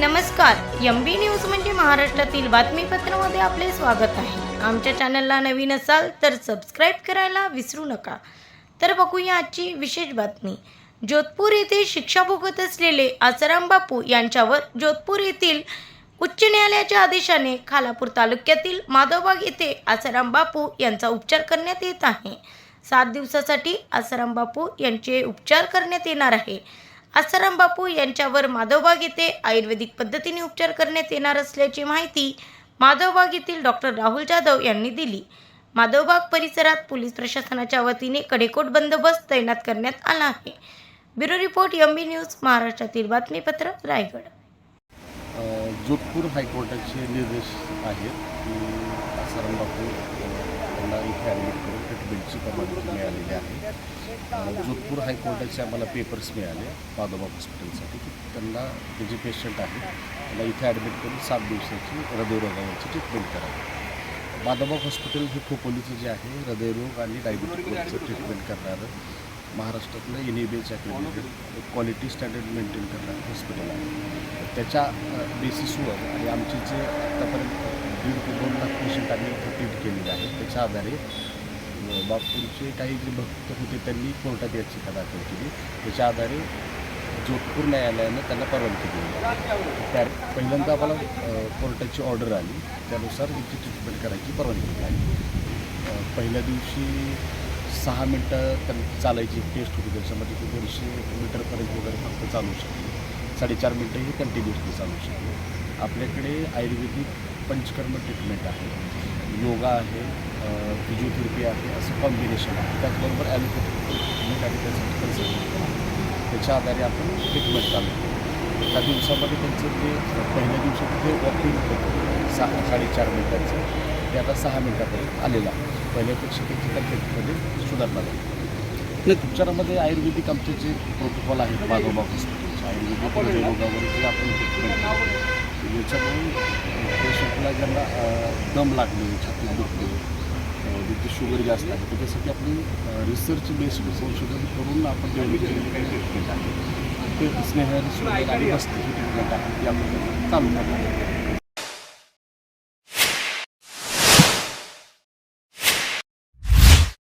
नमस्कार M B news म्हणजे महाराष्ट्रातील बातमीपत्रामध्ये आपले स्वागत आहे. आमच्या चॅनलला नवीन असाल तर सबस्क्राईब करायला विसरू नका. तर बघूया आजची विशेष बातमी. जोधपूर येथे शिक्षा भोगत असलेले आसाराम बापू यांच्यावर जोधपूर येथील उच्च न्यायालयाच्या आदेशाने खालापूर तालुक्यातील माधवबाग येथे आसाराम बापू यांचा उपचार करण्यात येत आहे. सात दिवसासाठी आसाराम बापू यांचे उपचार करण्यात येणार आहे. आसाराम बापू यांच्यावर माधवबाग येथे आयुर्वेदिक पद्धतीने उपचार करण्यात येणार असल्याची माहिती माधवबाग येथील डॉक्टर राहुल जाधव यांनी दिली. माधवबाग परिसरात पोलीस प्रशासनाच्या वतीने कडेकोट बंदोबस्त तैनात करण्यात आला आहे. Bureau report M B news महाराष्ट्रातील बातमीपत्र रायगड. जोधपूर हायकोर्टाचे निर्देश आहेत की आसाराम बापू यांना इथे ॲडमिट करून ट्रीटमेंटची परवानगी मिळालेली आहे. जोधपूर हायकोर्टाचे आम्हाला पेपर्स मिळाले माधोबा हॉस्पिटलसाठी की त्यांना ते जे पेशंट आहे त्यांना इथे ॲडमिट करून सात दिवसाची हृदयरोगावरची ट्रीटमेंट करावी. पादोबा हॉस्पिटल हे खोपोलीचं जे आहे हृदयरोग आणि डायबिटीजचं ट्रीटमेंट करणारं महाराष्ट्रातलं N E B H academic quality standard maintain करणारं हॉस्पिटल आहे. त्याच्या बेसिसवर आणि आमचे जे आत्तापर्यंत दीड ते दोन लाख पेशंट आम्ही ट्रीट केलेले आहेत त्याच्या आधारे अ, बापूरचे काही जे भक्त होते त्यांनी कोर्टात याचिका दाखल केली. त्याच्या आधारे जोधपूर न्यायालयानं त्यांना परवानगी दिली. त्या पहिल्यांदा आम्हाला कोर्टाची ऑर्डर आली. त्यानुसार इथे ट्रीटमेंट करायची परवानगी मिळाली. पहिल्या दिवशी सहा मिनटं त्यांची चालायची टेस्ट होती. त्याच्यामध्ये ते दोनशे मीटरपर्यंत वगैरे फक्त चालू शकते साडेचार मिनटं ही कंटिन्युअसली चालू शकते आपल्याकडे आयुर्वेदिक पंचकर्म ट्रीटमेंट आहे. योगा आहे फिजिओथेरपी आहे असं कॉम्बिनेशन आहे. त्याचबरोबर ॲलोपॅथिक ट्रीटमेंट आणि त्यासाठी कन्सल्टेशन त्याच्या आधारे आपण ट्रीटमेंट चालू करतो एका दिवसामध्ये त्यांचं जे पहिल्या दिवशी ते वॉकिंग होतं सहा साडेचार मिनटाचं. ते आता सहा मिनटापर्यंत आलेलं आहे. पहिल्यापेक्षा त्यांची तब्येतीमध्ये सुधारणा झाली. उपचारामध्ये आयुर्वेदिक आमचे जे प्रोटोकॉल आहेत माधवबा हॉस्पिटलचे आयुर्वेदिक हृदयरोगावर जे आपण ट्रीटमेंट याच्यामुळे त्यांना दम लागणे छातीत दुखणे अ, शुगर जास्त आहे त्याच्यासाठी आपली रिसर्च बेस्ड संशोधन करून आपण डेव्हलप ट्रीटमेंट आहे ते म्हणजे स्नेहल सुगर आणि बसते ही ट्रीटमेंट आहे ती आपण चालू करणार